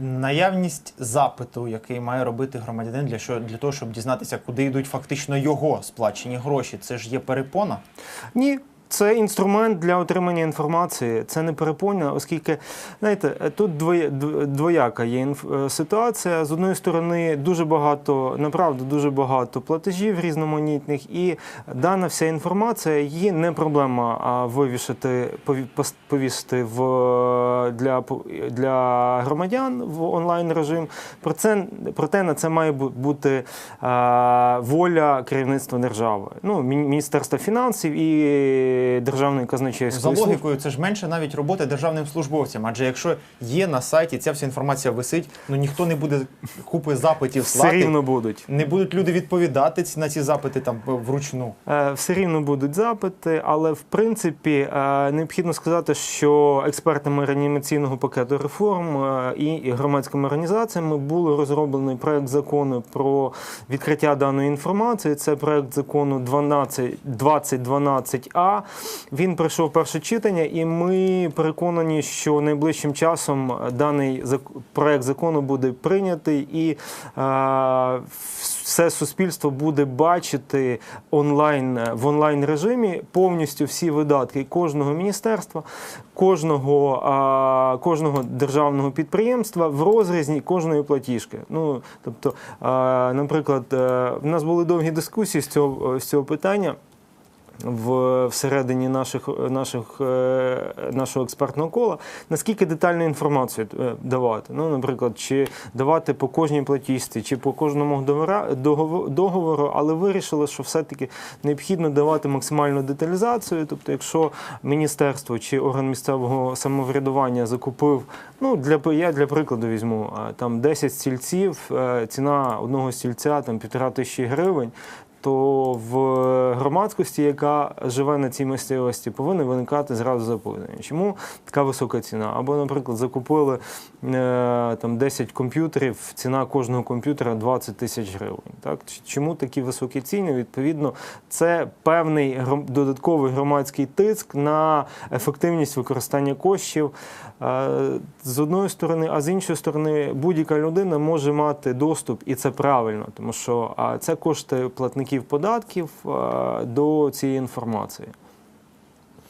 Наявність запиту, який має робити громадянин для, що, для того, щоб дізнатися, куди йдуть фактично його сплачені гроші, це ж є перепона. Ні. Це інструмент для отримання інформації. Це не перепоння, оскільки знаєте, тут двояка є е, ситуація. З одної сторони, дуже багато, направду, дуже багато платежів різноманітних, і дана вся інформація її не проблема а, вивішати, повісити в для, для громадян в онлайн режим. Про це проте на це має бу- бути воля керівництва держави. Ну, Мін- Міністерства фінансів і Державної За казначейської служби. логікою, це ж менше навіть роботи державним службовцям. Адже якщо є на сайті, ця вся інформація висить, ну ніхто не буде купи запитів Все слати. рівно будуть. Не будуть люди відповідати на ці запити там вручну. Е, Все рівно будуть запити, але в принципі е, необхідно сказати, що експертами реанімаційного пакету реформ е, і громадськими організаціями було розроблений проект закону про відкриття даної інформації. Це проект закону 12, 2012А. Він пройшов перше читання, і ми переконані, що найближчим часом даний проект закону буде прийнятий і е, все суспільство буде бачити онлайн в онлайн режимі повністю всі видатки кожного міністерства, кожного, кожного державного підприємства в розрізні кожної платіжки. Ну тобто, наприклад, е, в нас були довгі дискусії з цього з цього питання. В всередині наших, наших, е, нашого експертного кола, наскільки детальну інформацію е, давати. Ну, наприклад, чи давати по кожній платіжці, чи по кожному договору, але вирішили, що все-таки необхідно давати максимальну деталізацію. Тобто, якщо міністерство чи орган місцевого самоврядування закупив, ну для я для прикладу візьму там 10 стільців, е, ціна одного стільця там півтора тисячі гривень то в громадськості, яка живе на цій місцевості, повинно виникати зразу запитання. Чому така висока ціна? Або, наприклад, закупили е, там 10 комп'ютерів, ціна кожного комп'ютера 20 тисяч гривень. Так? Чому такі високі ціни? Відповідно, це певний додатковий громадський тиск на ефективність використання коштів е, з одної сторони, а з іншої сторони, будь-яка людина може мати доступ, і це правильно, тому що це кошти платників податків е, до цієї інформації.